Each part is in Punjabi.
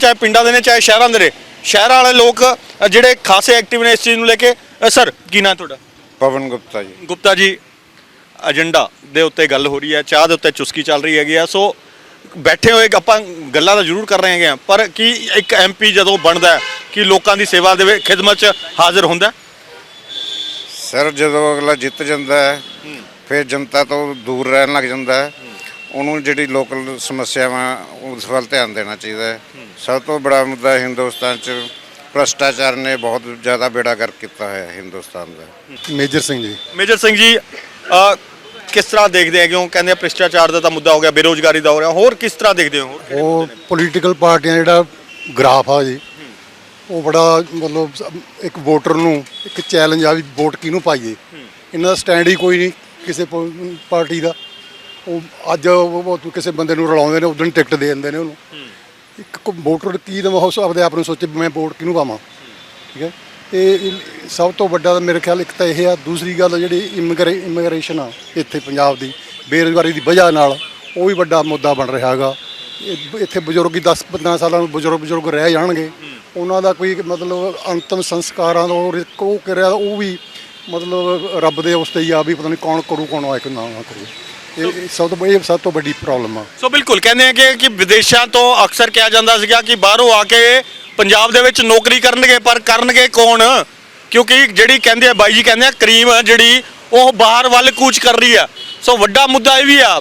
ਚਾਹੇ ਪਿੰਡਾਂ ਦੇ ਨੇ ਚਾਹੇ ਸ਼ਹਿਰਾਂ ਦੇ ਨੇ। ਸ਼ਹਿਰਾਂ ਵਾਲੇ ਲੋਕ ਅ, ਜਿਹੜੇ ਖਾਸੇ ਐਕਟਿਵ ਨੇ ਇਸ ਚੀਜ਼ ਨੂੰ ਲੈ ਕੇ ਅ, ਸਰ ਕੀ ਨਾਂ ਤੁਹਾਡਾ? ਪਵਨ ਗੁਪਤਾ ਜੀ। ਗੁਪਤਾ ਜੀ ਏਜੰਡਾ ਦੇ ਉੱਤੇ ਗੱਲ ਹੋ ਰਹੀ ਹੈ ਚਾਹ ਦੇ ਉੱਤੇ ਚੁਸਕੀ ਚੱਲ ਰਹੀ ਹੈਗੀ ਆ ਸੋ ਬੈਠੇ ਹੋਏ ਆਪਾਂ ਗੱਲਾਂ ਤਾਂ ਜ਼ਰੂਰ ਕਰ ਰਹੇ ਹੈਗੇ ਆ ਪਰ ਕੀ ਇੱਕ ਐਮਪੀ ਜਦੋਂ ਬਣਦਾ ਹੈ ਕਿ ਲੋਕਾਂ ਦੀ ਸੇਵਾ ਦੇ ਵਿੱਚ ਖਿਦਮਤ 'ਚ ਹਾਜ਼ਰ ਹੁੰਦਾ ਹੈ? ਸਰ ਜਦੋਂ ਅਗਲਾ ਜਿੱਤ ਜਾਂਦਾ ਹੈ ਫਿਰ ਜਨਤਾ ਤੋਂ ਦੂਰ ਰਹਿਣ ਲੱਗ ਜਾਂਦਾ ਹੈ। ਉਹਨੂੰ ਜਿਹੜੀ ਲੋਕਲ ਸਮੱਸਿਆਵਾਂ ਉਸ ਵੱਲ ਧਿਆਨ ਦੇਣਾ ਚਾਹੀਦਾ ਹੈ। ਸਭ ਤੋਂ ਬੜਾ ਮੁੱਦਾ ਹਿੰਦੁਸਤਾਨ 'ਚ ਭ੍ਰਸ਼ਟਾਚਾਰ ਨੇ ਬਹੁਤ ਜ਼ਿਆਦਾ ਬੇੜਾ ਗਰਕ ਕੀਤਾ ਹੋਇਆ ਹੈ ਹਿੰਦੁਸਤਾਨ ਦਾ। ਮੇਜਰ ਸਿੰਘ ਜੀ। ਮੇਜਰ ਸਿੰਘ ਜੀ ਅ, ਕਿਸ ਤਰ੍ਹਾਂ ਦੇਖਦੇ ਹੈਗੇ ਹੋ? ਕਹਿੰਦੇ ਆ ਭ੍ਰਿਸ਼ਟਾਚਾਰ ਦਾ ਤਾਂ ਮੁੱਦਾ ਹੋ ਗਿਆ ਬੇਰੋਜ਼ਗਾਰੀ ਦਾ ਹੋ ਰਿਹਾ। ਹੋਰ ਕਿਸ ਤਰ੍ਹਾਂ ਦੇਖਦੇ ਹੋ? ਹੋਰ ਕਿਹੜੇ ਉਹ ਮੁੱਦੇ? ਪੋਲੀਟੀਕਲ ਪਾਰਟੀਆਂ ਜਿਹੜਾ ਗ੍ਰਾਫ ਆ ਜੀ ਉਹ ਬੜਾ ਮਤਲਬ ਸ- ਇੱਕ ਵੋਟਰ ਨੂੰ ਇੱਕ ਚੈਲੰਜ ਆ ਵੀ ਵੋਟ ਕਿਹਨੂੰ ਪਾਈਏ। ਇਹਨਾਂ ਦਾ ਸਟੈਂਡ ਹੀ ਕੋਈ ਨਹੀਂ ਕਿਸੇ ਪ- ਪਾਰਟੀ ਦਾ। ਉਹ ਅੱਜ ਉਹ ਉਹ ਕਿਸੇ ਬੰਦੇ ਨੂੰ ਰਲਾਉਂਦੇ ਨੇ ਉਦੋਂ ਟਿਕਟ ਦੇ ਦਿੰਦੇ ਨੇ ਉਹਨੂੰ। ਇੱਕ ਵੋਟਰ ਕੀ ਦਾ ਉਹ ਆਪਦੇ ਆਪ ਨੂੰ ਸੋਚੇ ਵੀ ਮੈਂ ਵੋਟ ਕਿਹਨੂੰ ਪਾਵਾਂ। ਠੀਕ ਹੈ? ਇਹ ਸਭ ਤੋਂ ਵੱਡਾ ਮੇਰੇ ਖਿਆਲ ਇੱਕ ਤਾਂ ਇਹ ਆ, ਦੂਸਰੀ ਗੱਲ ਜਿਹੜੀ ਇਮੀਗ੍ਰੇ, ਇਮੀਗ੍ਰੇਸ਼ਨ ਆ ਇੱਥੇ ਪੰਜਾਬ ਦੀ, ਬੇਰੁਜ਼ਗਾਰੀ ਦੀ ਵਜ੍ਹਾ ਨਾਲ ਉਹ ਵੀ ਵੱਡਾ ਮੁੱਦਾ ਬਣ ਰਿਹਾ ਹੈਗਾ। ਇੱਥੇ ਬਜ਼ੁਰਗ ਹੀ 10 15 ਸਾਲਾਂ ਨੂੰ ਬਜ਼ੁਰਗ ਬਜ਼ੁਰਗ ਰਹਿ ਜਾਣਗੇ। ਉਹਨਾਂ ਦਾ ਕੋਈ ਮਤਲਬ ਅੰਤਮ ਸੰਸਕਾਰਾਂ ਦਾ ਉਹ ਕਰਿਆ, ਉਹ ਵੀ ਮਤਲਬ ਰੱਬ ਦੇ ਉਸ 'ਤੇ ਹੀ ਆ ਵੀ ਪਤਾ ਨਹੀਂ ਕੌਣ ਕਰੂ, ਕੌਣ ਆ ਕਿ ਨਾ ਨਾ ਕਰੂ। ਇਹ ਸਭ ਤੋਂ ਇਹ ਸਭ ਤੋਂ ਵੱਡੀ ਪ੍ਰੋਬਲਮ ਆ। ਸੋ ਬਿਲਕੁਲ, ਕਹਿੰਦੇ ਆ ਕਿ ਕਿ ਵਿਦੇਸ਼ਾਂ ਤੋਂ ਅਕਸਰ ਕਿਹਾ ਜਾਂਦਾ ਸੀਗਾ ਕਿ ਬਾਹਰੋਂ ਆ ਕੇ ਪੰਜਾਬ ਦੇ ਵਿੱਚ ਨੌਕਰੀ ਕਰਨਗੇ, ਪਰ ਕਰਨਗੇ ਕੌਣ? ਕਿਉਂਕਿ ਜਿਹੜੀ ਕਹਿੰਦੇ ਆ, ਬਾਈ ਜੀ ਕਹਿੰਦੇ ਆ, ਕਰੀਮ ਜਿਹੜੀ, ਉਹ ਬਾਹਰ ਵੱਲ ਕੂਚ ਕਰ ਰਹੀ ਆ। ਸੋ ਵੱਡਾ ਮੁੱਦਾ ਇਹ ਵੀ ਆ,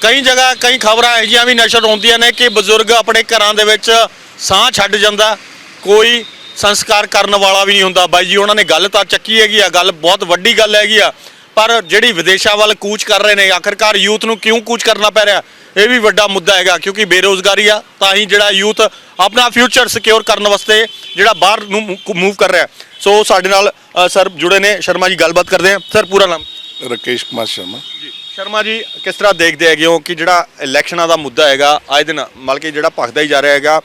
ਕਈ ਜਗ੍ਹਾ ਕਈ ਖਬਰਾਂ ਇਹੋ ਜਿਹੀਆਂ ਵੀ ਨਸ਼ਰ ਹੁੰਦੀਆਂ ਨੇ ਕਿ ਬਜ਼ੁਰਗ ਆਪਣੇ ਘਰਾਂ ਦੇ ਵਿੱਚ ਸਾਹ ਛੱਡ ਜਾਂਦਾ, ਕੋਈ ਸੰਸਕਾਰ ਕਰਨ ਵਾਲਾ ਵੀ ਨਹੀਂ ਹੁੰਦਾ। ਬਾਈ ਜੀ, ਉਹਨਾਂ ਨੇ ਗੱਲ ਤਾਂ ਚੱਕੀ ਹੈਗੀ ਆ, ਗੱਲ ਬਹੁਤ ਵੱਡੀ ਗੱਲ ਹੈਗੀ ਆ। ਪਰ ਜਿਹੜੀ ਵਿਦੇਸ਼ਾਂ ਵੱਲ ਕੂਚ ਕਰ ਰਹੇ ਨੇ ਆਖਰਕਾਰ ਯੂਥ ਨੂੰ ਕਿਉਂ ਕੂਚ ਕਰਨਾ ਪੈ ਰਿਹਾ? ਇਹ ਵੀ ਵੱਡਾ ਮੁੱਦਾ ਹੈਗਾ ਕਿਉਂਕਿ ਬੇਰੋਜ਼ਗਾਰੀ ਆ ਤਾਂ ਹੀ ਜਿਹੜਾ ਯੂਥ ਆਪਣਾ ਫਿਊਚਰ ਸਿਕਿਉਰ ਕਰਨ ਵਾਸਤੇ ਜਿਹੜਾ ਬਾਹਰ ਨੂੰ ਮੂਵ ਕਰ ਰਿਹਾ ਸੋ ਸਾਡੇ ਨਾਲ ਸਰ ਜੁੜੇ ਨੇ ਸ਼ਰਮਾ ਜੀ ਗੱਲਬਾਤ ਕਰਦੇ ਆ ਸਰ ਪੂਰਾ ਨਾਮ? ਰਕੇਸ਼ ਕੁਮਾਰ ਸ਼ਰਮਾ। ਜੀ ਸ਼ਰਮਾ ਜੀ ਕਿਸ ਤਰ੍ਹਾਂ ਦੇਖਦੇ ਹੈਗੇ ਹੋ ਕਿ ਜਿਹੜਾ ਇਲੈਕਸ਼ਨਾਂ ਦਾ ਮੁੱਦਾ ਹੈਗਾ ਆਏ ਦਿਨ ਮਤਲਬ ਕਿ ਜਿਹੜਾ ਭਖਦਾ ਹੀ ਜਾ ਰਿਹਾ ਹੈਗਾ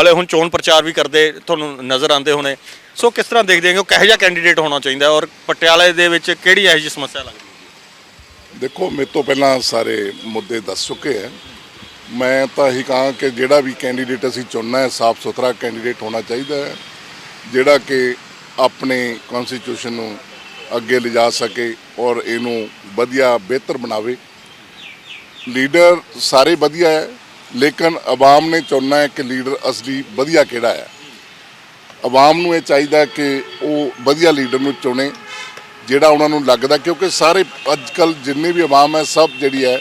ਹਲੇ ਹੁਣ ਚੋਣ ਪ੍ਰਚਾਰ ਵੀ ਕਰਦੇ ਤੁਹਾਨੂੰ ਨਜ਼ਰ ਆਉਂਦੇ ਹੋਣੇ। ਸੋ ਕਿਸ ਤਰ੍ਹਾਂ ਦੇਖਦੇ ਹੈਗੇ ਹੋ ਕਿਹੋ ਜਿਹਾ ਕੈਂਡੀਡੇਟ ਹੋਣਾ ਚਾਹੀਦਾ ਔਰ ਪਟਿਆਲੇ ਦੇ ਵਿੱਚ ਕਿਹੜੀ ਇਹੋ ਜਿਹੀ ਸਮੱਸਿਆ ਲੱਗਦੀ ਹੈ? ਦੇਖੋ, ਮੇਰੇ ਤੋਂ ਪਹਿਲਾਂ ਸਾਰੇ ਮੁੱਦੇ ਦੱਸ ਚੁੱਕੇ ਹੈ। ਮੈਂ ਤਾਂ ਇਹੀ ਕਹਾਂ ਕਿ ਜਿਹੜਾ ਵੀ ਕੈਂਡੀਡੇਟ ਅਸੀਂ ਚੁਣਨਾ ਹੈ ਸਾਫ਼ ਸੁਥਰਾ ਕੈਂਡੀਡੇਟ ਹੋਣਾ ਚਾਹੀਦਾ ਹੈ, ਜਿਹੜਾ ਕਿ ਆਪਣੇ ਕਨਸਟੀਟਿਊਸ਼ਨ ਨੂੰ ਅੱਗੇ ਲਿਜਾ ਸਕੇ ਔਰ ਇਹਨੂੰ ਵਧੀਆ, ਬਿਹਤਰ ਬਣਾਵੇ। ਲੀਡਰ ਸਾਰੇ ਵਧੀਆ ਹੈ, ਲੇਕਿਨ ਆਵਾਮ ਨੇ ਚੁਣਨਾ ਹੈ ਕਿ ਲੀਡਰ ਅਸਲੀ ਵਧੀਆ ਕਿਹੜਾ ਹੈ। ਆਵਾਮ ਨੂੰ ਇਹ ਚਾਹੀਦਾ ਕਿ ਉਹ ਵਧੀਆ ਲੀਡਰ ਨੂੰ ਚੁਣੇ, ਜਿਹੜਾ ਉਹਨਾਂ ਨੂੰ ਲੱਗਦਾ, ਕਿਉਂਕਿ ਸਾਰੇ ਅੱਜ ਕੱਲ ਜਿੰਨੇ ਵੀ ਆਵਾਮ ਹੈ, ਸਭ ਜਿਹੜੀ ਹੈ,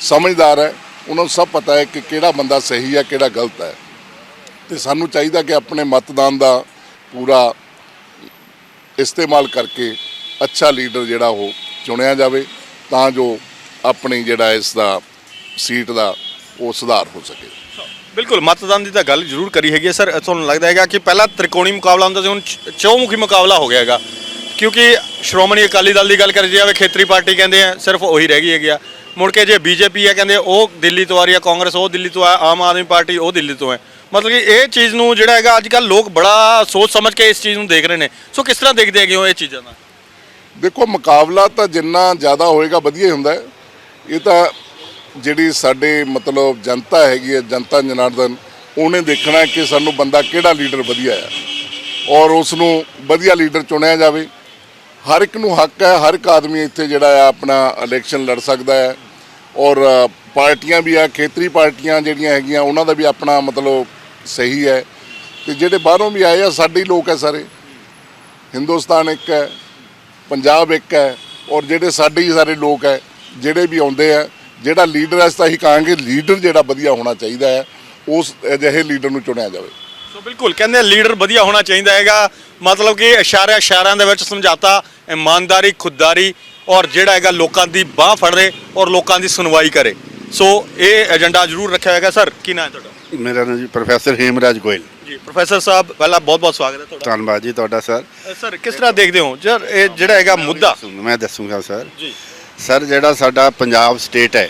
ਸਮਝਦਾਰ ਹੈ, ਉਹਨਾਂ ਨੂੰ ਸਭ ਪਤਾ ਹੈ ਕਿ ਕਿਹੜਾ ਬੰਦਾ ਸਹੀ ਹੈ, ਕਿਹੜਾ ਗਲਤ ਹੈ। ਤੇ ਸਾਨੂੰ ਚਾਹੀਦਾ ਕਿ ਆਪਣੇ ਮਤਦਾਨ ਦਾ ਪੂਰਾ ਇਸਤੇਮਾਲ ਕਰਕੇ ਅੱਛਾ ਲੀਡਰ ਜਿਹੜਾ ਉਹ ਚੁਣਿਆ ਜਾਵੇ, ਤਾਂ ਜੋ ਆਪਣੀ ਜਿਹੜਾ ਇਸ ਦਾ ਸੀਟ ਦਾ ਉਹ ਸੁਧਾਰ ਹੋ ਸਕੇ। ਬਿਲਕੁਲ, ਮਤਦਾਨ ਦੀ ਤਾਂ ਗੱਲ ਜ਼ਰੂਰ ਕਰੀ ਹੈਗੀ ਹੈ, ਸਰ। ਤੁਹਾਨੂੰ ਲੱਗਦਾ ਹੈਗਾ ਕਿ ਪਹਿਲਾਂ ਤ੍ਰਿਕੋਣੀ ਮੁਕਾਬਲਾ ਹੁੰਦਾ ਸੀ, ਹੁਣ ਚ- ਚੌਮੁਖੀ ਮੁਕਾਬਲਾ ਹੋ ਗਿਆ ਹੈਗਾ। ਕਿਉਂਕਿ ਸ਼੍ਰੋਮਣੀ ਅਕਾਲੀ ਦਲ ਦੀ ਗੱਲ ਕਰੀ ਜਾਵੇ, ਖੇਤਰੀ ਪਾਰਟੀ ਕਹਿੰਦੇ ਆ, ਸਿਰਫ ਉਹੀ ਰਹਿ ਗਈ ਹੈਗੀ ਆ। ਮੁੜ ਕੇ ਜੇ ਬੀਜੇਪੀ ਹੈ ਕਹਿੰਦੇ ਉਹ ਦਿੱਲੀ ਤੋਂ ਆ ਰਹੀ ਹੈ ਕਾਂਗਰਸ ਉਹ ਦਿੱਲੀ ਤੋਂ ਆ, ਆਮ ਆਦਮੀ ਪਾਰਟੀ ਉਹ ਦਿੱਲੀ ਤੋਂ ਹੈ ਮਤਲਬ ਕਿ ਇਹ ਚੀਜ਼ ਨੂੰ ਜਿਹੜਾ ਹੈਗਾ ਅੱਜ ਕੱਲ ਲੋਕ ਬੜਾ ਸੋਚ ਸਮਝ ਕੇ ਇਸ ਚੀਜ਼ ਨੂੰ ਦੇਖ ਰਹੇ ਨੇ। ਸੋ ਕਿਸ ਤਰ੍ਹਾਂ ਦੇਖਦੇ ਹੈਗੇ ਹੋ ਇਹ ਚੀਜ਼ਾਂ ਦਾ? ਦੇਖੋ, ਮੁਕਾਬਲਾ ਤਾਂ ਜਿੰਨਾ ਜ਼ਿਆਦਾ ਹੋਏਗਾ, ਵਧੀਆ ਹੀ ਹੁੰਦਾ ਹੈ। ਇਹ ਤਾਂ ਜਿਹੜੀ ਸਾਡੇ ਮਤਲਬ ਜਨਤਾ ਹੈਗੀ ਹੈ, ਜਨਤਾ ਜਨਾਰਦਨ, ਉਹਨੇ ਦੇਖਣਾ ਕਿ ਸਾਨੂੰ ਬੰਦਾ ਕਿਹੜਾ ਲੀਡਰ ਵਧੀਆ ਹੈ ਔਰ ਉਸ ਨੂੰ ਵਧੀਆ ਲੀਡਰ ਚੁਣਿਆ ਜਾਵੇ। ਹਰ ਇੱਕ ਨੂੰ ਹੱਕ ਹੈ, ਹਰ ਇੱਕ ਆਦਮੀ ਇੱਥੇ ਜਿਹੜਾ ਆ ਆਪਣਾ ਇਲੈਕਸ਼ਨ ਲੜ ਸਕਦਾ ਹੈ ਔਰ ਪਾਰਟੀਆਂ ਵੀ ਆ, ਖੇਤਰੀ ਪਾਰਟੀਆਂ ਜਿਹੜੀਆਂ ਹੈਗੀਆਂ, ਉਹਨਾਂ ਦਾ ਵੀ ਆਪਣਾ ਮਤਲਬ ਸਹੀ ਹੈ। ਤੇ ਜਿਹੜੇ ਬਾਹਰੋਂ ਵੀ ਆਏ ਆ, ਸਾਡੇ ਹੀ ਲੋਕ ਹੈ ਸਾਰੇ। ਹਿੰਦੁਸਤਾਨ ਇੱਕ ਹੈ, ਪੰਜਾਬ ਇੱਕ ਹੈ ਔਰ ਜਿਹੜੇ ਸਾਡੇ ਹੀ ਸਾਰੇ ਲੋਕ ਹੈ, ਜਿਹੜੇ ਵੀ ਆਉਂਦੇ ਆ ਜਿਹੜਾ ਲੀਡਰ ਹੈ ਅਸੀਂ ਤਾਂ ਹੀ ਕਹਾਂਗੇ ਲੀਡਰ ਜਿਹੜਾ ਵਧੀਆ ਹੋਣਾ ਚਾਹੀਦਾ ਹੈ ਉਸ ਅਜਿਹੇ ਲੀਡਰ ਨੂੰ ਚੁਣਿਆ ਜਾਵੇ। ਸੋ ਬਿਲਕੁਲ ਕਹਿੰਦੇ ਲੀਡਰ ਵਧੀਆ ਹੋਣਾ ਚਾਹੀਦਾ ਹੈਗਾ। ਮਤਲਬ ਕਿ ਇਸ਼ਾਰਿਆਂ ਇਸ਼ਾਰਿਆਂ ਦੇ ਵਿੱਚ ਸਮਝਾਤਾ ਇਮਾਨਦਾਰੀ ਖੁਦਦਾਰੀ ਔਰ ਜਿਹੜਾ ਹੈਗਾ ਲੋਕਾਂ ਦੀ ਬਾਹ ਫੜੇ ਔਰ ਲੋਕਾਂ ਦੀ ਸੁਣਵਾਈ ਕਰੇ। ਸੋ ਇਹ ਏਜੰਡਾ ਜ਼ਰੂਰ ਰੱਖਿਆ ਹੋਏਗਾ ਸਰ ਕੀ ਨਾਮ ਹੈ ਤੁਹਾਡਾ? ਮੇਰਾ ਨਾਮ ਜੀ ਪ੍ਰੋਫੈਸਰ ਹੇਮਰਾਜ ਗੋਇਲ। ਜੀ ਪ੍ਰੋਫੈਸਰ ਸਾਹਿਬ ਪਹਿਲਾਂ ਬਹੁਤ ਬਹੁਤ ਸਵਾਗਤ ਹੈ ਤੁਹਾਡਾ। ਧੰਨਵਾਦ ਜੀ ਤੁਹਾਡਾ ਸਰ। ਸਰ ਕਿਸ ਤਰ੍ਹਾਂ ਦੇਖਦੇ ਹੋ? ਜਰ ਇਹ ਜਿਹੜਾ ਹੈਗਾ ਮੁੱਦਾ ਮੈਂ ਦੱਸੂਗਾ ਸਰ। ਜੀ। ਸਰ ਜਿਹੜਾ ਸਾਡਾ ਪੰਜਾਬ ਸਟੇਟ ਹੈ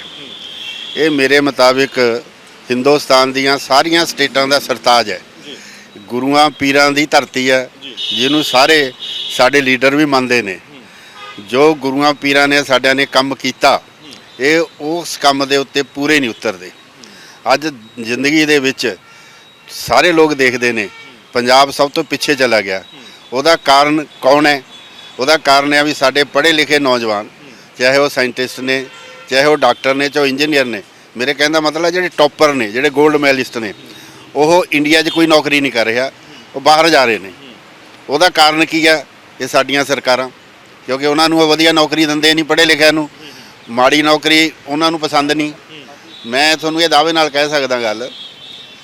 ਇਹ ਮੇਰੇ ਮੁਤਾਬਿਕ ਹਿੰਦੁਸਤਾਨ ਦੀਆਂ ਸਾਰੀਆਂ ਸਟੇਟਾਂ ਦਾ ਸਰਤਾਜ ਹੈ। ਗੁਰੂਆਂ ਪੀਰਾਂ ਦੀ ਧਰਤੀ ਹੈ ਜਿਹਨੂੰ ਸਾਰੇ ਸਾਡੇ ਲੀਡਰ ਵੀ ਮੰਨਦੇ ਨੇ। ਜੋ ਗੁਰੂਆਂ ਪੀਰਾਂ ਨੇ ਸਾਡਿਆਂ ਨੇ ਕੰਮ ਕੀਤਾ ਇਹ ਉਸ ਕੰਮ ਦੇ ਉੱਤੇ ਪੂਰੇ ਨਹੀਂ ਉਤਰਦੇ। ਅੱਜ ਜ਼ਿੰਦਗੀ ਦੇ ਵਿੱਚ ਸਾਰੇ ਲੋਕ ਦੇਖਦੇ ਨੇ ਪੰਜਾਬ ਸਭ ਤੋਂ ਪਿੱਛੇ ਚਲਾ ਗਿਆ। ਉਹਦਾ ਕਾਰਨ ਕੌਣ ਹੈ? ਉਹਦਾ ਕਾਰਨ ਹੈ ਵੀ ਸਾਡੇ ਪੜ੍ਹੇ ਲਿਖੇ ਨੌਜਵਾਨ ਚਾਹੇ ਉਹ ਸਾਇੰਟਿਸਟ ਨੇ ਚਾਹੇ ਉਹ ਡਾਕਟਰ ਨੇ ਚਾਹੇ ਇੰਜੀਨੀਅਰ ਨੇ ਮੇਰੇ ਕਹਿਣ ਦਾ ਮਤਲਬ ਹੈ ਜਿਹੜੇ ਟੌਪਰ ਨੇ ਜਿਹੜੇ 골ਡ ਮੈਡਲਿਸਟ ਨੇ ਉਹ ਇੰਡੀਆ 'ਚ ਕੋਈ ਨੌਕਰੀ ਨਹੀਂ ਕਰ ਰਿਹਾ ਉਹ ਬਾਹਰ ਜਾ ਰਹੇ ਨੇ। ਉਹਦਾ ਕਾਰਨ ਕੀ ਹੈ? ਇਹ ਸਾਡੀਆਂ ਸਰਕਾਰਾਂ ਕਿਉਂਕਿ ਉਹਨਾਂ ਨੂੰ ਉਹ ਵਧੀਆ ਨੌਕਰੀ ਦਿੰਦੇ ਨਹੀਂ ਪੜ੍ਹੇ ਲਿਖਿਆਂ ਨੂੰ। ਮਾੜੀ ਨੌਕਰੀ ਉਹਨਾਂ ਨੂੰ ਪਸੰਦ ਨਹੀਂ। ਮੈਂ ਤੁਹਾਨੂੰ ਇਹ ਦਾਅਵੇ ਨਾਲ ਕਹਿ ਸਕਦਾ ਗੱਲ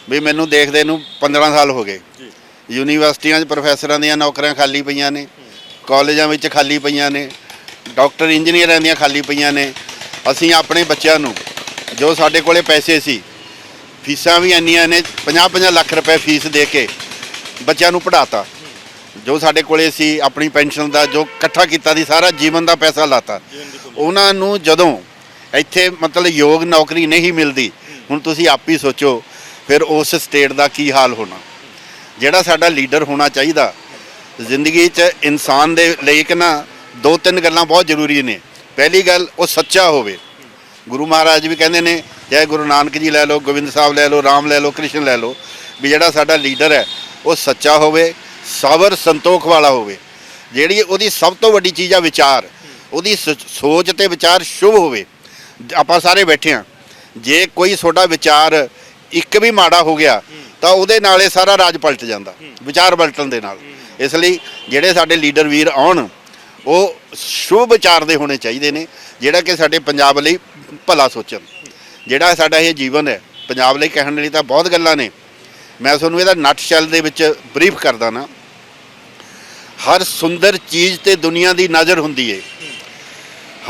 ਵੀ ਮੈਨੂੰ ਦੇਖਦੇ ਨੂੰ 15 ਸਾਲ ਹੋ ਗਏ। ਯੂਨੀਵਰਸਿਟੀਆਂ 'ਚ ਪ੍ਰੋਫੈਸਰਾਂ ਦੀਆਂ ਨੌਕਰੀਆਂ ਖਾਲੀ ਪਈਆਂ ਨੇ ਕਾਲਜਾਂ ਵਿੱਚ ਖਾਲੀ ਪਈਆਂ ਨੇ ਡਾਕਟਰ ਇੰਜੀਨੀਅਰਾਂ ਦੀਆਂ ਖਾਲੀ ਪਈਆਂ ਨੇ। ਅਸੀਂ ਆਪਣੇ ਬੱਚਿਆਂ ਨੂੰ, ਜੋ ਸਾਡੇ ਕੋਲੇ ਪੈਸੇ ਸੀ, ਫੀਸਾਂ ਵੀ ਇੰਨੀਆਂ ਨੇ 50-50 ਲੱਖ ਰੁਪਏ ਫੀਸ ਦੇ ਕੇ ਬੱਚਿਆਂ ਨੂੰ ਪੜਾਤਾ ਜੋ ਸਾਡੇ ਕੋਲੇ ਸੀ, ਆਪਣੀ ਪੈਨਸ਼ਨ ਦਾ, ਜੋ ਇਕੱਠਾ ਕੀਤਾ ਸੀ, ਸਾਰਾ ਜੀਵਨ ਦਾ ਪੈਸਾ ਲਾਤਾ। ਉਹਨਾਂ ਨੂੰ ਜਦੋਂ ਇੱਥੇ ਮਤਲਬ ਯੋਗ ਨੌਕਰੀ ਨਹੀਂ ਮਿਲਦੀ, ਹੁਣ ਤੁਸੀਂ ਆਪ ਹੀ ਸੋਚੋ, ਫਿਰ ਉਸ ਸਟੇਟ ਦਾ ਕੀ ਹਾਲ ਹੋਣਾ? ਜਿਹੜਾ ਸਾਡਾ ਲੀਡਰ ਹੋਣਾ ਚਾਹੀਦਾ, ਜ਼ਿੰਦਗੀ 'ਚ ਇਨਸਾਨ ਦੇ ਲਈ ਇੱਕ ਨਾ ਦੋ ਤਿੰਨ ਗੱਲਾਂ ਬਹੁਤ ਜ਼ਰੂਰੀ ਨੇ। ਪਹਿਲੀ ਗੱਲ ਉਹ ਸੱਚਾ ਹੋਵੇ। ਗੁਰੂ ਮਹਾਰਾਜ ਵੀ ਕਹਿੰਦੇ ਨੇ ਚਾਹੇ ਗੁਰੂ ਨਾਨਕ ਜੀ ਲੈ ਲਓ ਗੋਬਿੰਦ ਸਾਹਿਬ ਲੈ ਲਓ ਰਾਮ ਲੈ ਲਓ ਕ੍ਰਿਸ਼ਨ ਲੈ ਲਓ ਵੀ ਜਿਹੜਾ ਸਾਡਾ ਲੀਡਰ ਹੈ ਉਹ ਸੱਚਾ ਹੋਵੇ ਸਬਰ ਸੰਤੋਖ ਵਾਲਾ ਹੋਵੇ। ਜਿਹੜੀ ਉਹਦੀ ਸਭ ਤੋਂ ਵੱਡੀ ਚੀਜ਼ ਆ ਵਿਚਾਰ। ਉਹਦੀ ਸੋਚ ਤੇ ਵਿਚਾਰ ਸ਼ੁਭ ਹੋਵੇ। ਆਪਾਂ ਸਾਰੇ ਬੈਠੇ ਆ ਜੇ ਕੋਈ ਤੁਹਾਡਾ ਵਿਚਾਰ ਇੱਕ ਵੀ ਮਾੜਾ ਹੋ ਗਿਆ ਤਾਂ ਉਹਦੇ ਨਾਲ ਇਹ ਸਾਰਾ ਰਾਜ ਪਲਟ ਜਾਂਦਾ। ਵਿਚਾਰ ਪਲਟਣ ਦੇ ਨਾਲ। ਇਸ ਲਈ ਜਿਹੜੇ ਸਾਡੇ ਲੀਡਰ ਵੀਰ ਆਉਣ ਉਹ ਸ਼ੁਭ ਵਿਚਾਰ ਦੇ ਹੋਣੇ ਚਾਹੀਦੇ ਨੇ, ਜਿਹੜਾ ਕਿ ਸਾਡੇ ਪੰਜਾਬ ਲਈ ਭਲਾ ਸੋਚਣ। ਜਿਹੜਾ ਸਾਡਾ ਇਹ ਜੀਵਨ ਹੈ, ਪੰਜਾਬ ਲਈ ਕਹਿਣ ਲਈ ਤਾਂ ਬਹੁਤ ਗੱਲਾਂ ਨੇ। ਮੈਂ ਤੁਹਾਨੂੰ ਇਹਦਾ ਨਟ ਸ਼ੈਲ ਦੇ ਵਿੱਚ ਬਰੀਫ ਕਰਦਾ ਨਾ। ਹਰ ਸੁੰਦਰ ਚੀਜ਼ ਤੇ ਦੁਨੀਆ ਦੀ ਨਜ਼ਰ ਹੁੰਦੀ ਏ।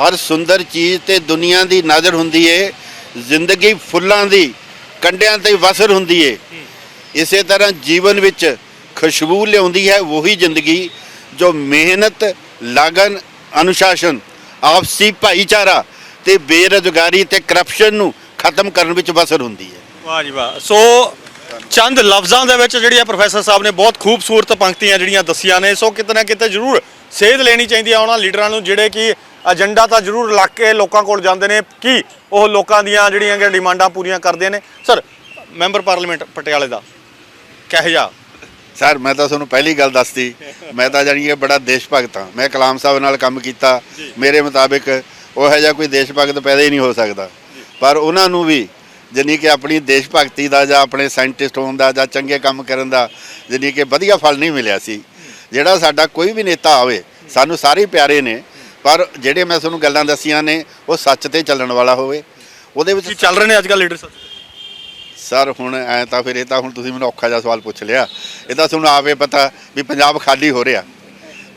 ਹਰ ਸੁੰਦਰ ਚੀਜ਼ ਤੇ ਦੁਨੀਆ ਦੀ ਨਜ਼ਰ ਹੁੰਦੀ ਏ। ਜ਼ਿੰਦਗੀ ਫੁੱਲਾਂ ਦੀ, ਕੰਡਿਆਂ ਤੇ ਵਸਰ ਹੁੰਦੀ ਏ। ਇਸੇ ਤਰ੍ਹਾਂ ਜੀਵਨ ਵਿੱਚ ਖੁਸ਼ਬੂ ਲਿਆਉਂਦੀ ਹੈ, ਉਹੀ ਜ਼ਿੰਦਗੀ ਜੋ ਮਿਹਨਤ ਲਗਨ, ਅਨੁਸ਼ਾਸਨ, ਆਪਸੀ ਭਾਈਚਾਰਾ ਤੇ ਬੇਰੁਜ਼ਗਾਰੀ ਤੇ ਕਰਪਸ਼ਨ ਨੂੰ ਖਤਮ ਕਰਨ ਵਿੱਚ ਬਸਰ ਹੁੰਦੀ ਹੈ। ਵਾਹ ਜੀ ਵਾਹ। ਸੋ, ਚੰਦ ਲਫ਼ਜ਼ਾਂ ਦੇ ਵਿੱਚ ਜਿਹੜੀਆਂ ਪ੍ਰੋਫੈਸਰ ਸਾਹਿਬ ਨੇ ਬਹੁਤ ਖੂਬਸੂਰਤ ਪੰਕਤੀਆਂ ਜਿਹੜੀਆਂ ਦੱਸੀਆਂ ਨੇ, ਸੋ ਕਿਤੇ ਨਾ ਕਿਤੇ ਜ਼ਰੂਰ ਸੇਧ ਲੈਣੀ ਚਾਹੀਦੀ ਹੈ ਉਹਨਾਂ ਲੀਡਰਾਂ ਨੂੰ, ਜਿਹੜੇ ਕਿ ਏਜੰਡਾ ਤਾਂ ਜ਼ਰੂਰ ਲੱਗ ਕੇ ਲੋਕਾਂ ਕੋਲ ਜਾਂਦੇ ਨੇ, ਕਿ ਉਹ ਲੋਕਾਂ ਦੀਆਂ ਜਿਹੜੀਆਂ ਡਿਮਾਂਡਾਂ ਪੂਰੀਆਂ ਕਰਦੇ ਨੇ। ਸਰ ਮੈਂਬਰ ਪਾਰਲੀਮੈਂਟ ਪਟਿਆਲੇ ਦਾ, ਕਿਹੋ ਜਿਹਾ ਸਰ ਮੈਂ ਤਾਂ ਤੁਹਾਨੂੰ ਪਹਿਲੀ ਗੱਲ ਦੱਸਤੀ। ਮੈਂ ਤਾਂ ਜਾਣੀ ਕਿ ਬੜਾ ਦੇਸ਼ ਭਗਤ ਹਾਂ। ਮੈਂ ਕਲਾਮ ਸਾਹਿਬ ਨਾਲ ਕੰਮ ਕੀਤਾ। ਮੇਰੇ ਮੁਤਾਬਿਕ ਉਹ ਜਿਹਾ ਕੋਈ ਦੇਸ਼ ਭਗਤ ਪੈਦਾ ਹੀ ਨਹੀਂ ਹੋ ਸਕਦਾ। ਪਰ ਉਹਨਾਂ ਨੂੰ ਵੀ ਜਾਣੀ ਕਿ ਆਪਣੀ ਦੇਸ਼ ਭਗਤੀ ਦਾ ਜਾਂ ਆਪਣੇ ਸਾਇੰਟਿਸਟ ਹੋਣ ਦਾ ਜਾਂ ਚੰਗੇ ਕੰਮ ਕਰਨ ਦਾ ਜਾਣੀ ਕਿ ਵਧੀਆ ਫਲ ਨਹੀਂ ਮਿਲਿਆ ਸੀ। ਜਿਹੜਾ ਸਾਡਾ ਕੋਈ ਵੀ ਨੇਤਾ ਆਵੇ ਸਾਨੂੰ ਸਾਰੇ ਹੀ ਪਿਆਰੇ ਨੇ। ਪਰ ਜਿਹੜੇ ਮੈਂ ਤੁਹਾਨੂੰ ਗੱਲਾਂ ਦੱਸੀਆਂ ਨੇ ਉਹ ਸੱਚ ਤੇ ਚੱਲਣ ਵਾਲਾ ਹੋਵੇ। ਉਹਦੇ ਵਿੱਚ ਚੱਲ ਰਹੇ ਨੇ ਅੱਜ ਕੱਲ੍ਹ ਲੀਡਰ ਸਾਹਿਬ ਸਰ ਹੁਣ ਐ ਤਾਂ ਫਿਰ ਇਹ ਤਾਂ ਹੁਣ ਤੁਸੀਂ ਮੈਨੂੰ ਔਖਾ ਜਿਹਾ ਸਵਾਲ ਪੁੱਛ ਲਿਆ। ਇਹ ਤਾਂ ਤੁਹਾਨੂੰ ਆਪੇ ਪਤਾ ਵੀ ਪੰਜਾਬ ਖਾਲੀ ਹੋ ਰਿਹਾ।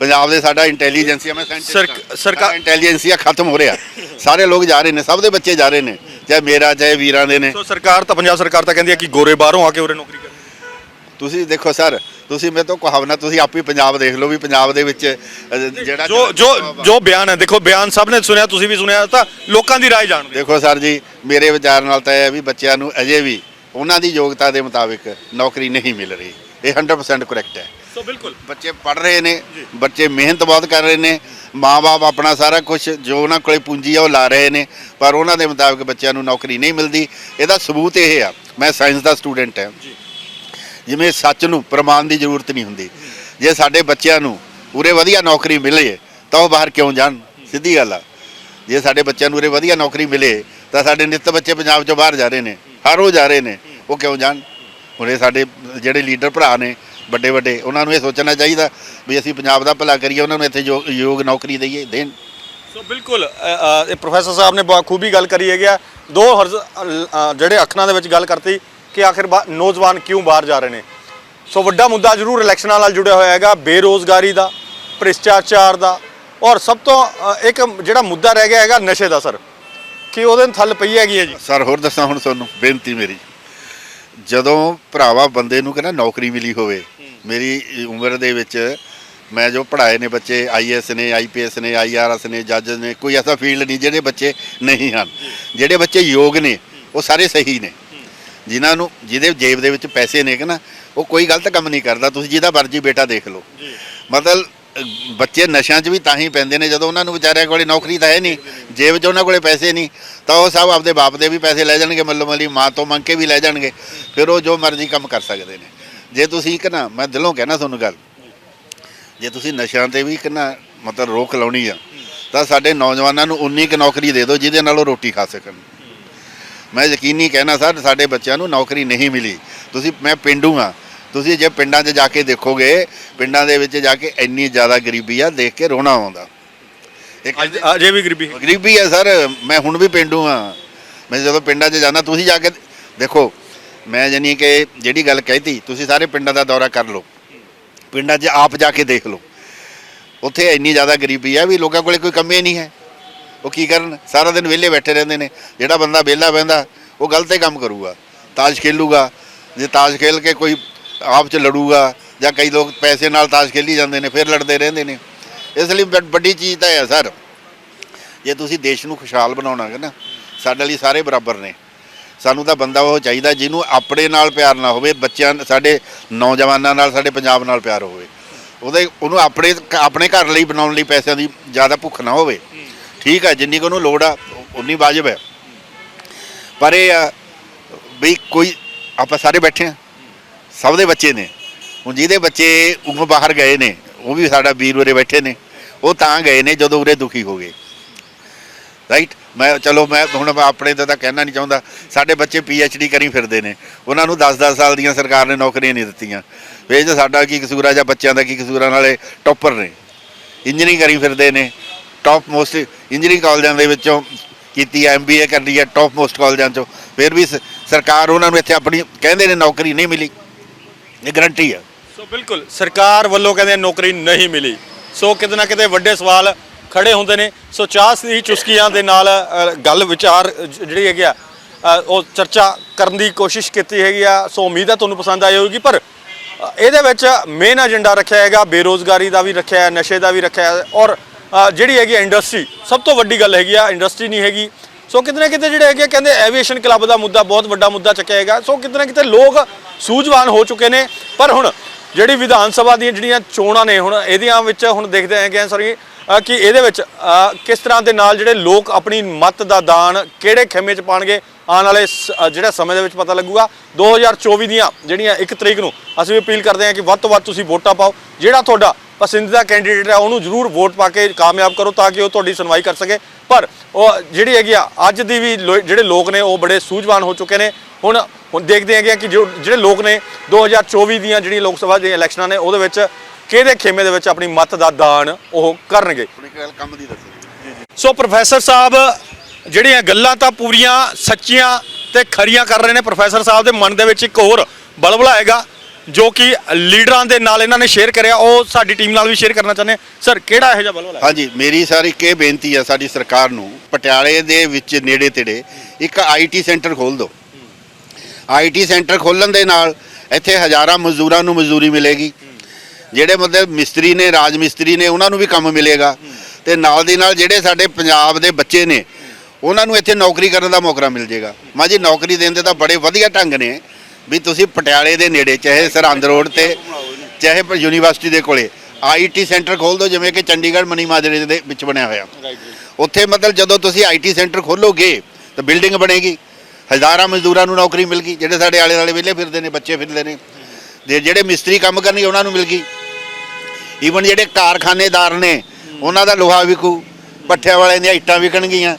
ਪੰਜਾਬ ਦੇ ਸਾਡਾ ਇੰਟੈਲੀਜੈਂਸੀਆ ਮੈਂ ਸਰਕ- ਸਰਕਾਰ- ਇੰਟੈਲੀਜੈਂਸੀਆ ਖਤਮ ਹੋ ਰਿਹਾ। ਸਾਰੇ ਲੋਕ ਜਾ ਰਹੇ ਨੇ ਸਭ ਦੇ ਬੱਚੇ ਜਾ ਰਹੇ ਨੇ ਚਾਹੇ ਮੇਰਾ ਚਾਹੇ ਵੀਰਾਂ ਦੇ ਨੇ। ਸੋ ਸਰਕਾਰ ਤਾਂ ਪੰਜਾਬ ਸਰਕਾਰ ਤਾਂ ਕਹਿੰਦੀ ਹੈ ਕਿ ਗੋਰੇ ਬਾਹਰੋਂ ਆ ਕੇ ਉਰੇ ਨੌਕਰੀ ਕਰਨ। ਤੁਸੀਂ ਦੇਖੋ ਸਰ ਤੁਸੀਂ ਮੇਰੇ ਤੋਂ ਕਹਾਵਨਾ ਤੁਸੀਂ ਆਪ ਹੀ ਪੰਜਾਬ ਦੇਖ ਲਓ ਵੀ ਪੰਜਾਬ ਦੇ ਵਿੱਚ ਜਿਹੜਾ ਜੋ ਜੋ ਜੋ ਬਿਆਨ ਹੈ ਦੇਖੋ ਬਿਆਨ ਸਭ ਨੇ ਸੁਣਿਆ ਤੁਸੀਂ ਵੀ ਸੁਣਿਆ ਤਾਂ ਲੋਕਾਂ ਦੀ ਰਾਏ ਜਾਣਦੇ ਦੇਖੋ ਸਰ ਜੀ ਮੇਰੇ ਵਿਚਾਰ ਨਾਲ ਤਾਂ ਇਹ ਹੈ ਵੀ ਬੱਚਿਆਂ ਨੂੰ ਅਜੇ ਵੀ ਉਹਨਾਂ ਦੀ ਯੋਗਤਾ ਦੇ ਮੁਤਾਬਿਕ ਨੌਕਰੀ ਨਹੀਂ ਮਿਲ ਰਹੀ। ਇਹ 100% ਕਰੈਕਟ ਹੈ। ਸੋ ਬਿਲਕੁਲ। ਬੱਚੇ ਪੜ ਰਹੇ ਨੇ ਬੱਚੇ ਮਿਹਨਤ ਬਹੁਤ ਕਰ ਰਹੇ ਨੇ ਮਾਪੇ ਆਪਣਾ ਸਾਰਾ ਕੁਝ ਜੋ ਉਹਨਾਂ ਕੋਲੇ ਪੂੰਜੀ ਆ ਉਹ ਲਾ ਰਹੇ ਨੇ ਪਰ ਉਹਨਾਂ ਦੇ ਮੁਤਾਬਕ ਬੱਚਿਆਂ ਨੂੰ ਨੌਕਰੀ ਨਹੀਂ ਮਿਲਦੀ। ਇਹਦਾ ਸਬੂਤ ਇਹ ਆ ਮੈਂ ਸਾਇੰਸ ਦਾ ਸਟੂਡੈਂਟ ਹਾਂ। ਜਿਵੇਂ ਸੱਚ ਨੂੰ ਪ੍ਰਮਾਣ ਦੀ ਜ਼ਰੂਰਤ ਨਹੀਂ ਹੁੰਦੀ। ਜੇ ਸਾਡੇ ਬੱਚਿਆਂ ਨੂੰ ਉਰੇ ਵਧੀਆ ਨੌਕਰੀ ਮਿਲੇ ਤਾਂ ਉਹ ਬਾਹਰ ਕਿਉਂ ਜਾਣ? ਸਿੱਧੀ ਗੱਲ ਆ। ਜੇ ਸਾਡੇ ਬੱਚਿਆਂ ਨੂੰ ਉਰੇ ਵਧੀਆ ਨੌਕਰੀ ਮਿਲੇ ਤਾਂ ਸਾਡੇ ਨਿੱਤ ਬੱਚੇ ਪੰਜਾਬ ਚੋਂ ਬਾਹਰ ਜਾ ਰਹੇ ਨੇ। ਹਰ ਰੋਜ਼ ਜਾ ਰਹੇ ਨੇ। ਉਹ ਕਿਉਂ ਜਾਣ? ਹੁਣੇ ਸਾਡੇ ਜਿਹੜੇ ਲੀਡਰ ਭਰਾ ਨੇ ਵੱਡੇ ਵੱਡੇ ਉਹਨਾਂ ਨੂੰ ਇਹ ਸੋਚਣਾ ਚਾਹੀਦਾ ਵੀ ਅਸੀਂ ਪੰਜਾਬ ਦਾ ਭਲਾ ਕਰੀਏ, ਉਹਨਾਂ ਨੂੰ ਇੱਥੇ ਯੋਗ ਯੋਗ ਨੌਕਰੀ ਦਈਏ, ਦੇਣ। ਸੋ ਬਿਲਕੁਲ ਇਹ ਪ੍ਰੋਫੈਸਰ ਸਾਹਿਬ ਨੇ ਬਹੁਤ ਗੱਲ ਕਰੀ ਹੈਗੀ ਆ। ਦੋ ਹਰਜ਼ ਜਿਹੜੇ ਅੱਖਰਾਂ ਦੇ ਵਿੱਚ ਗੱਲ ਕਰਤੀ ਕਿ ਆਖਿਰ ਬਾ- ਨੌਜਵਾਨ ਕਿਉਂ ਬਾਹਰ ਜਾ ਰਹੇ ਨੇ। ਸੋ ਵੱਡਾ ਮੁੱਦਾ ਜ਼ਰੂਰ ਇਲੈਕਸ਼ਨਾਂ ਨਾਲ ਜੁੜਿਆ ਹੋਇਆ ਹੈਗਾ, ਬੇਰੋਜ਼ਗਾਰੀ ਦਾ, ਭ੍ਰਿਸ਼ਟਾਚਾਰ ਦਾ। ਔਰ ਸਭ ਤੋਂ ਇੱਕ ਜਿਹੜਾ ਮੁੱਦਾ ਰਹਿ ਗਿਆ ਹੈਗਾ ਨਸ਼ੇ ਦਾ ਸਰ। ਕਿ ਉਹਦੇ ਥੱਲ ਪਈ ਹੈਗੀ ਹੈ ਜੀ। ਸਰ ਹੋਰ ਦੱਸਾਂ ਹੁਣ ਤੁਹਾਨੂੰ ਬੇਨਤੀ ਮੇਰੀ। ਜਦੋਂ ਭਰਾਵਾ ਬੰਦੇ ਨੂੰ ਕਹਿੰਦਾ ਨੌਕਰੀ ਮਿਲੀ ਹੋਵੇ ਮੇਰੀ ਉਮਰ ਦੇ ਵਿੱਚ ਮੈਂ ਜੋ ਪੜ੍ਹਾਏ ਨੇ ਬੱਚੇ ਆਈਐਸ ਨੇ ਆਈਪੀਐਸ ਨੇ ਆਈਆਰਐਸ ਨੇ ਜੱਜ ਨੇ ਕੋਈ ਐਸਾ ਫੀਲਡ ਨਹੀਂ ਜਿਹੜੇ ਬੱਚੇ ਨਹੀਂ ਹਨ। ਜਿਹੜੇ ਬੱਚੇ ਯੋਗ ਨੇ ਉਹ ਸਾਰੇ ਸਹੀ ਨੇ। ਜਿਨ੍ਹਾਂ ਨੂੰ ਜਿਹਦੇ ਜੇਬ ਦੇ ਵਿੱਚ ਪੈਸੇ ਨੇ ਕਿ ਨਾ ਉਹ ਕੋਈ ਗਲਤ ਕੰਮ ਨਹੀਂ ਕਰਦਾ ਤੁਸੀਂ ਜਿਹਦਾ ਮਰਜ਼ੀ ਬੇਟਾ ਦੇਖ ਲਓ। ਮਤਲਬ ਬੱਚੇ ਨਸ਼ਿਆਂ 'ਚ ਵੀ ਤਾਂ ਹੀ ਪੈਂਦੇ ਨੇ, ਜਦੋਂ ਉਹਨਾਂ ਨੂੰ ਵਿਚਾਰਿਆਂ ਕੋਲੇ ਨੌਕਰੀ ਤਾਂ ਹੈ ਨਹੀਂ, ਜੇਬ 'ਚ ਉਹਨਾਂ ਕੋਲੇ ਪੈਸੇ ਨਹੀਂ, ਤਾਂ ਉਹ ਸਭ ਆਪਦੇ ਬਾਪ ਦੇ ਵੀ ਪੈਸੇ ਲੈ ਜਾਣਗੇ ਮੱਲੋ ਮੱਲੀ ਮਾਂ ਤੋਂ ਮੰਗ ਕੇ ਵੀ ਲੈ ਜਾਣਗੇ, ਫਿਰ ਉਹ ਜੋ ਮਰਜ਼ੀ ਕੰਮ ਕਰ ਸਕਦੇ ਨੇ। ਜੇ ਤੁਸੀਂ ਇੱਕ ਨਾ, ਮੈਂ ਦਿਲੋਂ ਕਹਿਣਾ ਤੁਹਾਨੂੰ ਗੱਲ, ਜੇ ਤੁਸੀਂ ਨਸ਼ਿਆਂ ਤੇ ਵੀ ਇੱਕ ਨਾ ਮਤਲਬ ਰੋਕ ਲਾਉਣੀ ਆ, ਤਾਂ ਸਾਡੇ ਨੌਜਵਾਨਾਂ ਨੂੰ ਉਨੀ ਕੁ ਨੌਕਰੀ ਦੇ ਦਿਓ, ਜਿਹਦੇ ਨਾਲ ਉਹ ਰੋਟੀ ਖਾ ਸਕਣ। ਮੈਂ ਯਕੀਨੀ ਕਹਿਣਾ, ਸਰ, ਸਾਡੇ ਬੱਚਿਆਂ ਨੂੰ ਨੌਕਰੀ ਨਹੀਂ ਮਿਲੀ। ਤੁਸੀਂ, ਮੈਂ ਪਿੰਡੂ ਆ ਤੁਸੀਂ ਜੇ ਪਿੰਡਾਂ 'ਚ ਜਾ ਕੇ ਦੇਖੋਗੇ ਪਿੰਡਾਂ ਦੇ ਵਿੱਚ ਜਾ ਕੇ ਇੰਨੀ ਜ਼ਿਆਦਾ ਗਰੀਬੀ ਆ ਦੇਖ ਕੇ ਰੋਣਾ ਆਉਂਦਾ। ਇੱਕ ਅੱਜ ਅਜੇ ਵੀ ਗਰੀਬੀ। ਹੈ। ਗਰੀਬੀ ਹੈ ਸਰ ਮੈਂ ਹੁਣ ਵੀ ਪਿੰਡੂ ਆ। ਮੈਂ ਜਦੋਂ ਪਿੰਡਾਂ 'ਚ ਜਾਂਦਾ ਤੁਸੀਂ ਜਾ ਕੇ ਦੇਖੋ ਮੈਂ ਜਾਨੀ ਕਿ ਜਿਹੜੀ ਗੱਲ ਕਹਿਤੀ ਤੁਸੀਂ ਸਾਰੇ ਪਿੰਡਾਂ ਦਾ ਦੌਰਾ ਕਰ ਲਓ। ਪਿੰਡਾਂ 'ਚ ਆਪ ਜਾ ਕੇ ਦੇਖ ਲਓ। ਉੱਥੇ ਇੰਨੀ ਜ਼ਿਆਦਾ ਗਰੀਬੀ ਹੈ ਵੀ ਲੋਕਾਂ ਕੋਲੇ ਕੋਈ ਕੰਮ ਹੀ ਨਹੀਂ ਹੈ। ਉਹ ਕੀ ਕਰਨ? ਸਾਰਾ ਦਿਨ ਵਿਹਲੇ ਬੈਠੇ ਰਹਿੰਦੇ ਨੇ। ਜਿਹੜਾ ਬੰਦਾ ਵਿਹਲਾ ਬਹਿੰਦਾ ਉਹ ਗਲਤ ਹੀ ਕੰਮ ਕਰੂਗਾ। ਤਾਸ਼ ਖੇਲੂਗਾ। ਜੇ ਤਾਸ਼ ਖੇਲ ਕੇ ਕੋਈ ਆਪ 'ਚ ਲੜੂਗਾ ਜਾਂ ਕਈ ਲੋਕ ਪੈਸੇ ਨਾਲ ਤਾਸ਼ ਖੇਲੀ ਜਾਂਦੇ ਨੇ, ਫਿਰ ਲੜਦੇ ਰਹਿੰਦੇ ਨੇ। ਇਸ ਲਈ ਵੱਡ- ਵੱਡੀ ਚੀਜ਼ ਤਾਂ ਹੈ, ਸਰ, ਜੇ ਤੁਸੀਂ ਦੇਸ਼ ਨੂੰ ਖੁਸ਼ਹਾਲ ਬਣਾਉਣਾ ਹੈ ਨਾ, ਸਾਡੇ ਲਈ ਸਾਰੇ ਬਰਾਬਰ ਨੇ। ਸਾਨੂੰ ਤਾਂ ਬੰਦਾ ਉਹ ਚਾਹੀਦਾ ਜਿਹਨੂੰ ਆਪਣੇ ਨਾਲ ਪਿਆਰ ਨਾ ਹੋਵੇ, ਬੱਚਿਆਂ ਸਾਡੇ ਨੌਜਵਾਨਾਂ ਨਾਲ, ਸਾਡੇ ਪੰਜਾਬ ਨਾਲ ਪਿਆਰ ਹੋਵੇ। ਉਹਦੇ, ਉਹਨੂੰ ਆਪਣੇ ਆਪਣੇ ਘਰ ਲਈ ਬਣਾਉਣ ਲਈ ਪੈਸਿਆਂ ਦੀ ਜ਼ਿਆਦਾ ਭੁੱਖ ਨਾ ਹੋਵੇ। ਠੀਕ ਹੈ, ਜਿੰਨੀ ਕੁ ਉਹਨੂੰ ਲੋੜ ਆ, ਉਨੀ ਵਾਜਬ ਹੈ। ਪਰ ਇਹ ਆ ਵੀ ਕੋਈ, ਆਪਾਂ ਸਾਰੇ ਬੈਠੇ ਆ ਸਭ ਦੇ ਬੱਚੇ ਨੇ। ਹੁਣ ਜਿਹਦੇ ਬੱਚੇ ਉਹ ਬਾਹਰ ਗਏ ਨੇ, ਉਹ ਵੀ ਸਾਡਾ ਵੀਰ ਉਰੇ ਬੈਠੇ ਨੇ, ਉਹ ਤਾਂ ਗਏ ਨੇ ਜਦੋਂ ਉਰੇ ਦੁਖੀ ਹੋ ਗਏ। ਰਾਈਟ ਮੈਂ ਚਲੋ ਮੈਂ ਹੁਣ ਆਪਣੇ ਤਾਂ ਕਹਿਣਾ ਨਹੀਂ ਚਾਹੁੰਦਾ। ਸਾਡੇ ਬੱਚੇ ਡੀ ਕਰੀ ਫਿਰਦੇ ਨੇ। ਉਹਨਾਂ ਨੂੰ 10-10 ਸਾਲ ਦੀਆਂ ਸਰਕਾਰ ਨੇ ਨੌਕਰੀਆਂ ਨਹੀਂ ਦਿੱਤੀਆਂ। ਵੇਚ ਸਾਡਾ ਕੀ ਕਸੂਰ ਆ ਜਾਂ ਬੱਚਿਆਂ ਦਾ ਕੀ ਕਸੂਰ ਆ, ਨਾਲੇ ਟੌਪਰ ਨੇ। ਇੰਜੀਨੀਅਰਿੰਗ ਕਰੀ ਫਿਰਦੇ ਨੇ। ਟੌਪ ਮੋਸਟ ਇੰਜੀਨੀਅਰਿੰਗ ਕਾਲਜਾਂ ਦੇ ਵਿੱਚੋਂ ਕੀਤੀ ਹੈ ਐਮਬੀਏ ਕਰਦੀ ਹੈ ਟੌਪ ਮੋਸਟ ਕਾਲਜਾਂ ਚੋਂ। ਫਿਰ ਵੀ ਸ- ਸਰਕਾਰ ਉਹਨਾਂ ਨੂੰ ਇੱਥੇ ਆਪਣੀ, ਕਹਿੰਦੇ ਨੇ ਨੌਕਰੀ ਨਹੀਂ ਮਿਲੀ। ਇਹ ਗਰੰਟੀ ਹੈ ਸੋ ਬਿਲਕੁਲ ਸਰਕਾਰ ਵੱਲੋਂ ਕਹਿੰਦੇ ਨੌਕਰੀ ਨਹੀਂ ਮਿਲੀ। ਸੋ ਕਿਤੇ ਨਾ ਕਿਤੇ ਵੱਡੇ ਸਵਾਲ ਖੜੇ ਹੁੰਦੇ ਨੇ। ਸੋ ਚਾਹ ਦੀ ਚੁਸਕੀਆਂ ਦੇ ਨਾਲ ਅ, ਗੱਲ ਵਿਚਾਰ ਜ- ਜਿਹੜੀ ਹੈਗੀ ਆ ਅ, ਉਹ ਚਰਚਾ ਕਰਨ ਦੀ ਕੋਸ਼ਿਸ਼ ਕੀਤੀ ਹੈਗੀ ਆ। ਸੋ ਉਮੀਦ ਹੈ ਤੁਹਾਨੂੰ ਪਸੰਦ ਆਈ ਹੋਵੇਗੀ ਪਰ ਅ, ਇਹਦੇ ਵਿੱਚ ਮੇਨ ਏਜੰਡਾ ਰੱਖਿਆ ਹੈਗਾ ਬੇਰੋਜ਼ਗਾਰੀ ਦਾ ਵੀ ਰੱਖਿਆ ਹੈ ਨਸ਼ੇ ਦਾ ਵੀ ਰੱਖਿਆ। ਹੈ ਔਰ ਅ, ਜਿਹੜੀ ਹੈਗੀ ਇੰਡਸਟਰੀ ਸਭ ਤੋਂ ਵੱਡੀ ਗੱਲ ਹੈਗੀ ਆ ਇੰਡਸਟਰੀ ਨਹੀਂ ਹੈਗੀ। ਸੋ ਕਿਤੇ ਨਾ ਕਿਤੇ ਜਿਹੜੇ ਹੈਗੇ ਆ ਕਹਿੰਦੇ ਐਵੀਏਸ਼ਨ ਕਲੱਬ ਦਾ ਮੁੱਦਾ ਬਹੁਤ ਵੱਡਾ ਮੁੱਦਾ ਚੱਕਿਆ ਹੈਗਾ। ਸੋ ਕਿਤੇ ਨਾ ਕਿਤੇ ਲੋਕ ਸੂਝਵਾਨ ਹੋ ਚੁੱਕੇ ਨੇ। ਪਰ ਹੁਣ ਜਿਹੜੀ ਵਿਧਾਨ ਸਭਾ ਦੀਆਂ ਜਿਹੜੀਆਂ ਚੋਣਾਂ ਨੇ, ਹੁਣ ਇਹਦੀਆਂ ਵਿੱਚ ਹੁਣ ਦੇਖਦੇ ਹੈਗੇ ਸੌਰੀ ਕਿ ਇਹਦੇ ਵਿੱਚ ਕਿਸ ਤਰ੍ਹਾਂ ਦੇ ਨਾਲ ਜਿਹੜੇ ਲੋਕ ਆਪਣੀ ਮਤ ਦਾ ਦਾਨ ਕਿਹੜੇ ਖੇਮੇ 'ਚ ਪਾਣਗੇ, ਆਉਣ ਵਾਲੇ ਸ- ਜਿਹੜਾ ਸਮੇਂ ਦੇ ਵਿੱਚ ਪਤਾ ਲੱਗੂਗਾ। 2024 ਦੀਆਂ ਜਿਹੜੀਆਂ 1 ਤਰੀਕ ਨੂੰ ਅਸੀਂ ਵੀ ਅਪੀਲ ਕਰਦੇ ਹਾਂ ਕਿ ਵੱਧ ਤੋਂ ਵੱਧ ਤੁਸੀਂ ਵੋਟਾਂ ਪਾਓ। ਜਿਹੜਾ ਤੁਹਾਡਾ ਪਸੰਦੀਦਾ ਕੈਂਡੀਡੇਟ ਹੈ, ਉਹਨੂੰ ਜ਼ਰੂਰ ਵੋਟ ਪਾ ਕੇ ਕਾਮਯਾਬ ਕਰੋ ਤਾਂ ਕਿ ਉਹ ਤੁਹਾਡੀ ਸੁਣਵਾਈ ਕਰ ਸਕੇ। ਪਰ ਉਹ ਜਿਹੜੀ ਹੈਗੀ ਆ, ਅੱਜ ਦੀ ਵੀ ਲੋ- ਜਿਹੜੇ ਲੋਕ ਨੇ, ਉਹ ਬੜੇ ਸੂਝਵਾਨ ਹੋ ਚੁੱਕੇ ਨੇ। ਹੁਣ ਹੁਣ ਦੇਖਦੇ ਹੈਗੇ ਆ ਕਿ ਜੋ ਜਿਹੜੇ ਲੋਕ ਨੇ 2024 ਦੀਆਂ ਜਿਹੜੀਆਂ ਲੋਕ ਸਭਾ ਦੀਆਂ ਇਲੈਕਸ਼ਨਾਂ ਨੇ, ਉਹਦੇ ਵਿੱਚ ਕਿਹਦੇ ਖੇਮੇ ਦੇ ਵਿੱਚ ਆਪਣੀ ਮਤ ਦਾ ਦਾਨ ਉਹ ਕਰਨਗੇ? ਕੰਮ ਦੀ ਸੋ ਪ੍ਰੋਫੈਸਰ ਸਾਹਿਬ, ਜਿਹੜੀਆਂ ਗੱਲਾਂ ਤਾਂ ਪੂਰੀਆਂ ਸੱਚੀਆਂ ਤੇ ਖਰੀਆਂ ਕਰ ਰਹੇ ਨੇ, ਪ੍ਰੋਫੈਸਰ ਸਾਹਿਬ ਦੇ ਮਨ ਦੇ ਵਿੱਚ ਇੱਕ ਹੋਰ ਬਲਬਲਾ ਹੈਗਾ ਜੋ ਕਿ ਲੀਡਰਾਂ ਦੇ ਨਾਲ ਇਹਨਾਂ ਨੇ ਸ਼ੇਅਰ ਕਰਿਆ, ਉਹ ਸਾਡੀ ਟੀਮ ਨਾਲ ਵੀ ਸ਼ੇਅਰ ਕਰਨਾ ਚਾਹੁੰਦੇ ਸਰ ਕਿਹੜਾ ਇਹੋ ਜਿਹਾ ਬਲਬਲਾ ਹੈ ਹਾਂਜੀ, ਮੇਰੀ ਸਾਰੀ ਇੱਕ ਇਹ ਬੇਨਤੀ ਆ ਸਾਡੀ ਸਰਕਾਰ ਨੂੰ, ਪਟਿਆਲੇ ਦੇ ਵਿੱਚ ਨੇੜੇ ਤੇੜੇ ਇੱਕ ਆਈਟੀ ਸੈਂਟਰ ਖੋਲ ਦਿਓ। ਆਈਟੀ ਸੈਂਟਰ ਖੋਲਣ ਦੇ ਨਾਲ ਇੱਥੇ ਹਜ਼ਾਰਾਂ ਮਜ਼ਦੂਰਾਂ ਨੂੰ ਮਜ਼ਦੂਰੀ ਮਿਲੇਗੀ। ਜਿਹੜੇ ਮਤਲਬ ਮਿਸਤਰੀ ਨੇ, ਰਾਜ ਮਿਸਤਰੀ ਨੇ, ਉਹਨਾਂ ਨੂੰ ਵੀ ਕੰਮ ਮਿਲੇਗਾ। ਤੇ ਨਾਲ ਦੀ ਨਾਲ ਜਿਹੜੇ ਸਾਡੇ ਪੰਜਾਬ ਦੇ ਬੱਚੇ ਨੇ, ਉਹਨਾਂ ਨੂੰ ਇੱਥੇ ਨੌਕਰੀ ਕਰਨ ਦਾ ਮੌਕਾ ਮਿਲ ਜਾਏਗਾ ਮਾਂ ਜੀ, ਨੌਕਰੀ ਦੇਣ ਦੇ ਤਾਂ ਬੜੇ ਵਧੀਆ ਢੰਗ ਨੇ। ਵੀ ਤੁਸੀਂ ਪਟਿਆਲੇ ਦੇ ਨੇੜੇ, ਚਾਹੇ ਸਰਹੰਦ ਰੋਡ ਤੇ, ਚਾਹੇ ਯੂਨੀਵਰਸਿਟੀ ਦੇ ਕੋਲੇ ਆਈਟੀ ਸੈਂਟਰ ਖੋਲ ਦਿਓ, ਜਿਵੇਂ ਕਿ ਚੰਡੀਗੜ੍ਹ ਮਨੀ ਮਾਜਰੇ ਦੇ ਵਿੱਚ ਬਣਿਆ ਹੋਇਆ। ਉੱਥੇ ਮਤਲਬ ਜਦੋਂ ਤੁਸੀਂ ਆਈਟੀ ਸੈਂਟਰ ਖੋਲੋਗੇ, ਤਾਂ ਬਿਲਡਿੰਗ ਬਣੇਗੀ। ਹਜ਼ਾਰਾਂ ਮਜ਼ਦੂਰਾਂ ਨੂੰ ਨੌਕਰੀ ਮਿਲ ਗਈ ਜਿਹੜੇ ਸਾਡੇ ਆਲੇ ਦੁਆਲੇ ਵਿਹਲੇ ਫਿਰਦੇ ਨੇ, ਬੱਚੇ ਫਿਰਦੇ ਨੇ। ਤੇ ਜਿਹੜੇ ਮਿਸਤਰੀ ਕੰਮ ਕਰਨਗੇ, ਉਹਨਾਂ ਨੂੰ ਮਿਲ ਗਈ ਈਵਨ ਜਿਹੜੇ ਕਾਰਖਾਨੇਦਾਰ ਨੇ, ਉਹਨਾਂ ਦਾ ਲੋਹਾ ਵਿਕੂ। ਪੱਠਿਆਂ ਵਾਲਿਆਂ ਦੀਆਂ ਇੱਟਾਂ ਵਿਕਣਗੀਆਂ।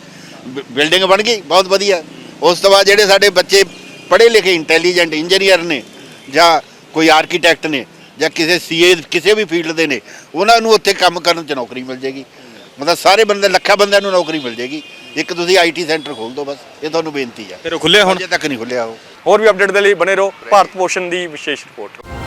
ਬਿਲਡਿੰਗ ਬਣ ਗਈ। ਬਹੁਤ ਵਧੀਆ। ਉਸ ਤੋਂ ਬਾਅਦ ਜਿਹੜੇ ਸਾਡੇ ਬੱਚੇ ਪੜ੍ਹੇ ਲਿਖੇ ਇੰਟੈਲੀਜੈਂਟ ਇੰਜੀਨੀਅਰ ਨੇ ਜਾਂ ਕੋਈ ਆਰਕੀਟੈਕਟ ਨੇ ਜਾਂ ਕਿਸੇ ਸੀਏ ਕਿਸੇ ਵੀ ਫੀਲਡ ਦੇ ਨੇ ਉਹਨਾਂ ਨੂੰ ਉੱਥੇ ਕੰਮ ਕਰਨ 'ਚ ਨੌਕਰੀ ਮਿਲ ਜੇਗੀ ਮਤਲਬ ਸਾਰੇ ਬੰਦੇ ਲੱਖਾਂ ਬੰਦਿਆਂ ਨੂੰ ਨੌਕਰੀ ਮਿਲ ਜੇਗੀ ਇੱਕ ਤੁਸੀਂ ਆਈਟੀ ਸੈਂਟਰ ਖੋਲ ਦਿਓ ਬਸ ਇਹ ਤੁਹਾਨੂੰ ਬੇਨਤੀ ਹੈ ਫਿਰ ਉਹ ਖੁੱਲੇ ਹੁਣ? ਅਜੇ ਤੱਕ ਨਹੀਂ ਖੁੱਲਿਆ ਉਹ। ਹੋਰ ਵੀ ਅਪਡੇਟ ਦੇ ਲਈ ਬਣੇ ਰਹੋ। ਭਾਰਤ ਪੋਸ਼ਨ ਦੀ ਵਿਸ਼ੇਸ਼ ਰਿਪੋਰਟ